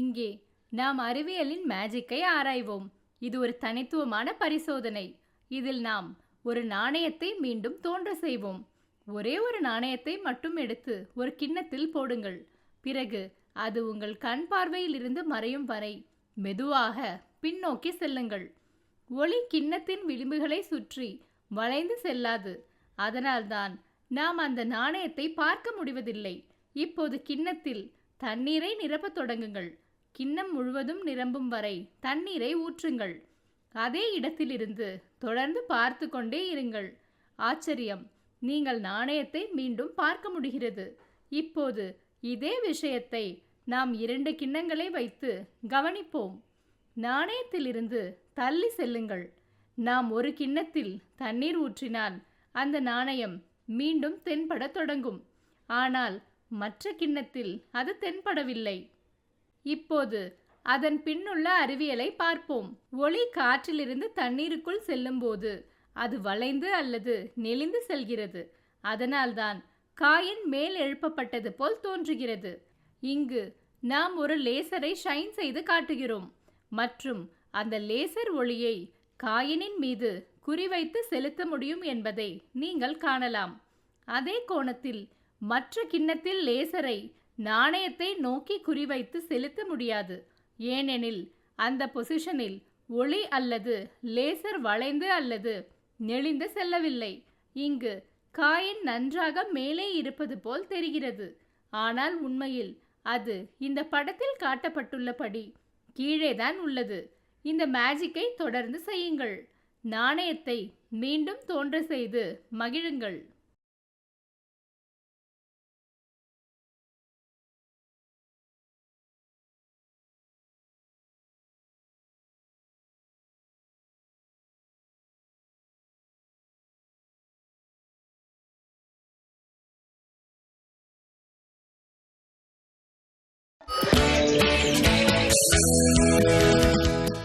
இங்கே நாம் அறிவியலின் மேஜிக்கை ஆராய்வோம். இது ஒரு தனித்துவமான பரிசோதனை. இதில் நாம் ஒரு நாணயத்தை மீண்டும் தோன்ற செய்வோம். ஒரே ஒரு நாணயத்தை மட்டும் எடுத்து ஒரு கிண்ணத்தில் போடுங்கள். பிறகு அது உங்கள் கண் பார்வையில் இருந்து மறையும் வரை மெதுவாக பின்னோக்கி செல்லுங்கள். ஒளி கிண்ணத்தின் விளிம்புகளை சுற்றி வளைந்து செல்லாது. அதனால்தான் நாம் அந்த நாணயத்தை பார்க்க முடிவதில்லை. இப்போது கிண்ணத்தில் தண்ணீரை நிரப்பத் தொடங்குங்கள். கிண்ணம் முழுவதும் நிரம்பும் வரை தண்ணீரை ஊற்றுங்கள். அதே இடத்திலிருந்து தொடர்ந்து பார்த்து கொண்டே இருங்கள். ஆச்சரியம். நீங்கள் நாணயத்தை மீண்டும் பார்க்க முடிகிறது. இப்போது இதே விஷயத்தை நாம் இரண்டு கிண்ணங்களை வைத்து கவனிப்போம். நாணயத்திலிருந்து தள்ளி செல்லுங்கள். நாம் ஒரு கிண்ணத்தில் தண்ணீர் ஊற்றினால் அந்த நாணயம் மீண்டும் தென்படத் தொடங்கும். ஆனால் மற்ற கிண்ணத்தில் அது தென்படவில்லை. இப்போது அதன் பின்னுள்ள அறிவியலை பார்ப்போம். ஒளி காற்றிலிருந்து தண்ணீருக்குள் செல்லும்போது அது வளைந்து அல்லது நெளிந்து செல்கிறது. அதனால்தான் காயின் மேல் எழுப்பப்பட்டது போல் தோன்றுகிறது. இங்கு நாம் ஒரு லேசரை ஷைன் செய்து காட்டுகிறோம். மற்றும் அந்த லேசர் ஒளியை காயினின் மீது குறிவைத்து செலுத்த முடியும் என்பதை நீங்கள் காணலாம். அதே கோணத்தில் மற்ற கிண்ணத்தில் லேசரை நாணயத்தை நோக்கி குறிவைத்து செலுத்த முடியாது. ஏனெனில் அந்த பொசிஷனில் ஒளி அல்லது லேசர் வளைந்து அல்லது நெளிந்து செல்லவில்லை. இங்கு காயின் நன்றாக மேலே இருப்பது போல் தெரிகிறது. ஆனால் உண்மையில் அது இந்த படத்தில் காட்டப்பட்டுள்ளபடி கீழேதான் உள்ளது. இந்த மேஜிக்கை தொடர்ந்து செய்யுங்கள். நாணயத்தை மீண்டும் தோன்ற செய்து மகிழுங்கள்.